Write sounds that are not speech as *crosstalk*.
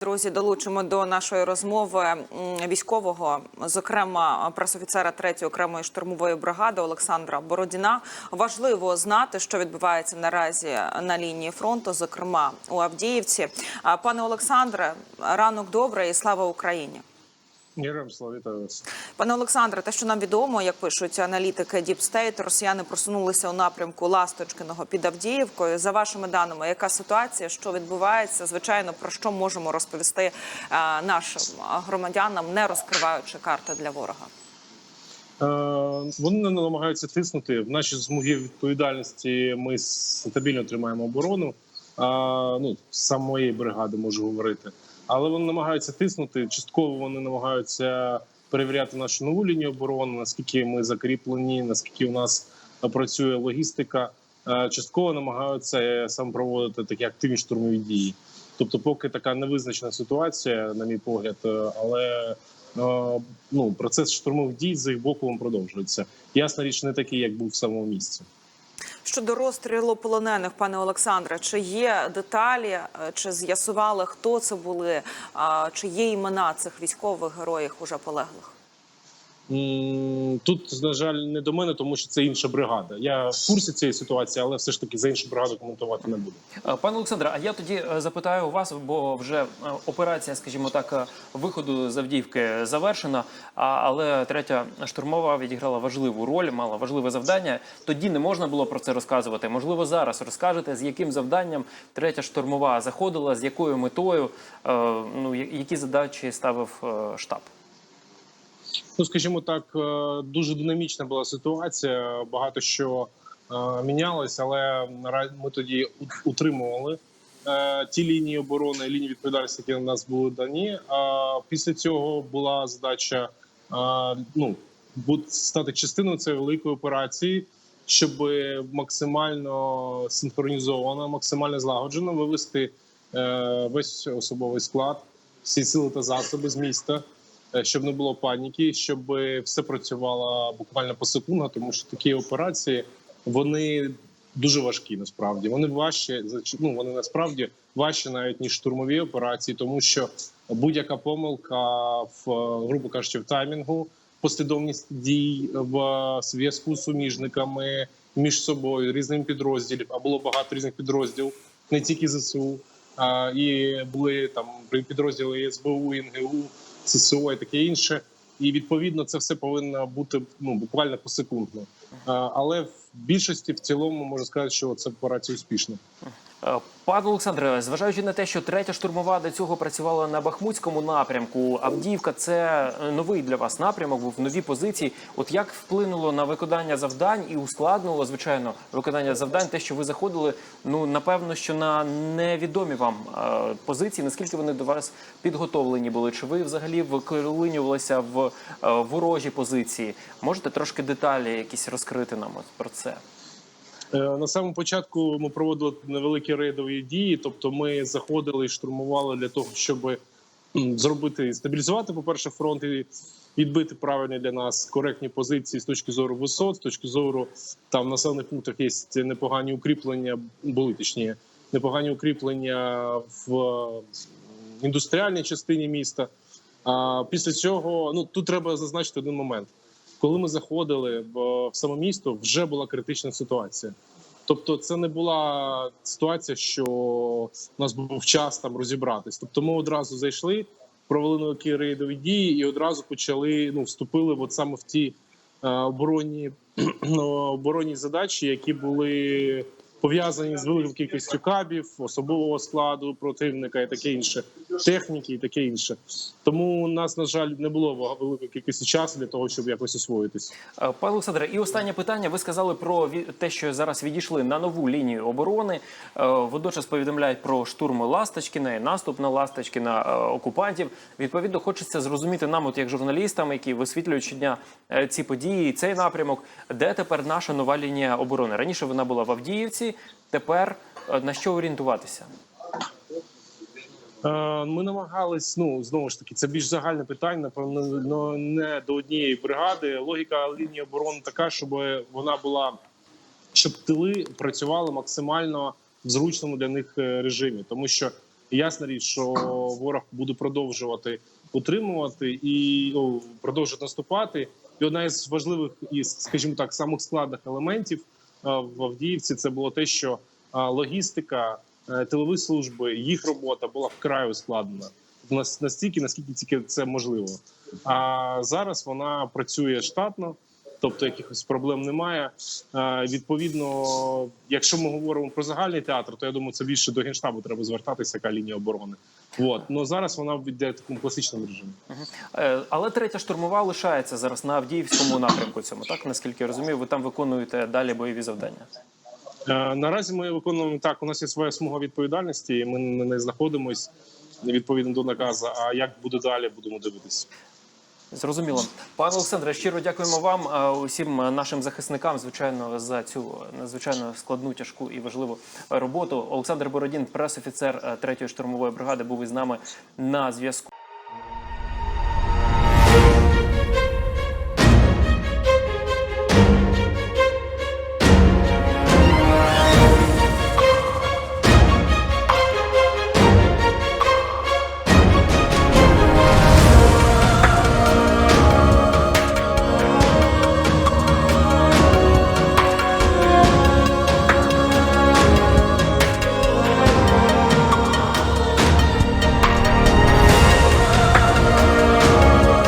Друзі, долучимо до нашої розмови військового, зокрема пресофіцера 3-ї окремої штурмової бригади Олександра Бородіна. Важливо знати, що відбувається наразі на лінії фронту, зокрема у Авдіївці. Пане Олександре, ранок добре і слава Україні. Героям слава вітаю вас. Пане Олександре, те, що нам відомо, як пишуть аналітики State, росіяни просунулися у напрямку Ласточкиного під Авдіївкою. За вашими даними, яка ситуація, що відбувається? Звичайно, про що можемо розповісти е, нашим громадянам, не розкриваючи карти для ворога? Е, вони не намагаються тиснути в наші змоги відповідальності. Ми стабільно тримаємо оборону. А, ну з самої бригади можу говорити, але вони намагаються тиснути. Частково вони намагаються перевіряти нашу нову лінію оборони, наскільки ми закріплені, наскільки у нас працює логістика. Е, Частково намагаються е, сам проводити такі активні штурмові дії. Тобто, поки така невизначена ситуація, на мій погляд, е, але ну процес штурмових дій з їх боку продовжується. Ясна річ, не такий, як був в самому місці. Щодо розстрілу полонених, пане Олександре, чи є деталі, е, чи з'ясували, хто це були, чи є імена цих військових героїв уже полеглих? Тут, на жаль, не до мене, тому що це інша бригада. Я в курсі цієї ситуації, але все ж таки за іншу бригаду коментувати не буду. Е, Пане Олександре, а я тоді е, запитаю у вас, бо вже е, операція, скажімо так, виходу з Авдіївки завершена. Але третя штурмова відіграла важливу роль, мала важливе завдання. Тоді не можна було про це розказувати. Можливо, зараз розкажете, з яким завданням третя штурмова заходила, з якою метою, ну які задачі ставив штаб. Ну, скажімо так, е, дуже динамічна була ситуація. Багато що е, мінялось, але ми тоді утримували е, ті лінії оборони, лінії відповідальності, які на нас були дані. А після цього була задача ну стати частиною цієї великої операції, щоб максимально синхронізовано, максимально злагоджено вивести весь особовий склад, всі сили та засоби з міста щоб не було паніки, щоб все працювало буквально по секундах, тому що такі операції вони дуже важкі. Насправді вони важчі ну, вони насправді важчі навіть ніж штурмові операції, тому що будь-яка помилка в е, грубо кажучи, в таймінгу, послідовність дій в зв'язку з суміжниками між собою, різними підрозділів, а було багато різних підрозділів, не тільки ЗСУ, а і були там підрозділи СБУ, НГУ. ССО і таке інше. І відповідно це все повинно бути ну буквально посекундно. Але в більшості в цілому можу сказати, що це операція успішна. Е, Пане Олександре, зважаючи на те, що третя штурмова до цього працювала на Бахмутському напрямку, Авдіївка це е, новий для вас напрямок, був нові позиції. От як вплинуло на виконання завдань і ускладнило, звичайно, виконання завдань, те, що ви заходили, ну напевно, що на невідомі вам е, позиції, наскільки вони до вас підготовлені були? Чи ви взагалі виколинювалися в ворожі позиції? Можете трошки деталі якісь розкрити нам про це? Е, На самому початку ми проводили невеликі рейдові дії, тобто ми заходили і штурмували для того, щоб зробити стабілізувати, по перше, фронт і відбити правильні для нас коректні позиції з точки зору висот, з точки зору там населених пунктах є непогані укріплення, були точніше, непогані укріплення в е, індустріальній частині міста. А після цього ну тут треба зазначити один момент. Коли ми заходили в, в саме місто, вже була критична ситуація. Тобто, це не була ситуація, що у нас був час там розібратись. Тобто, ми одразу зайшли, провели великі рейдові дії і одразу почали ну вступили от саме в ті е, оборонні *clears throat* ну, оборонні задачі, які були пов'язані з великою кількістю кабів, особового складу противника і таке інше, техніки і таке інше. Тому у нас, на жаль, не було великої кількості часу для того, щоб якось освоїтись. Е, Пане Олександре, і останнє питання. Ви сказали про те, що зараз відійшли на нову лінію оборони. Е, Водночас повідомляють про штурми Ласточкіна і наступ на Ласточкіна е, окупантів. Відповідно, хочеться зрозуміти нам, от як журналістам, які висвітлюють щодня ці події, цей напрямок, де тепер наша нова лінія оборони. Раніше вона була в Авдіївці. Тепер е, на що орієнтуватися? Е, Ми намагались, ну знову ж таки, це більш загальне питання, напевно, не до однієї бригади. Логіка лінії оборони така, щоб вона була, щоб тили працювали максимально в зручному для них е, режимі, тому що Ясна річ, що ворог буде продовжувати утримувати і о, продовжувати наступати. І одна із важливих і, скажімо так, самих складних елементів в Авдіївці це було те, що логістика, е, тилові служби, їх робота була вкрай ускладнена. Нас- настільки, наскільки тільки це можливо. А зараз вона працює штатно, тобто якихось проблем немає. Відповідно, якщо ми говоримо про загальний театр, то я думаю, це більше до генштабу треба звертатися, яка лінія оборони. От ну зараз вона йде в такому класичному режимі. Е, Але третя штурмова лишається зараз на Авдіївському напрямку. Цьому так наскільки я розумію, ви там виконуєте далі бойові завдання. Е, Наразі ми виконуємо так. У нас є своя смуга відповідальності. і Ми не знаходимось відповідно до наказу. А як буде далі, будемо дивитися. Зрозуміло, пане Олександре, щиро дякуємо вам, усім нашим захисникам, звичайно, за цю надзвичайно складну, тяжку і важливу роботу. Олександр Бородін, пресофіцер 3-ї штурмової бригади, був із нами на зв'язку.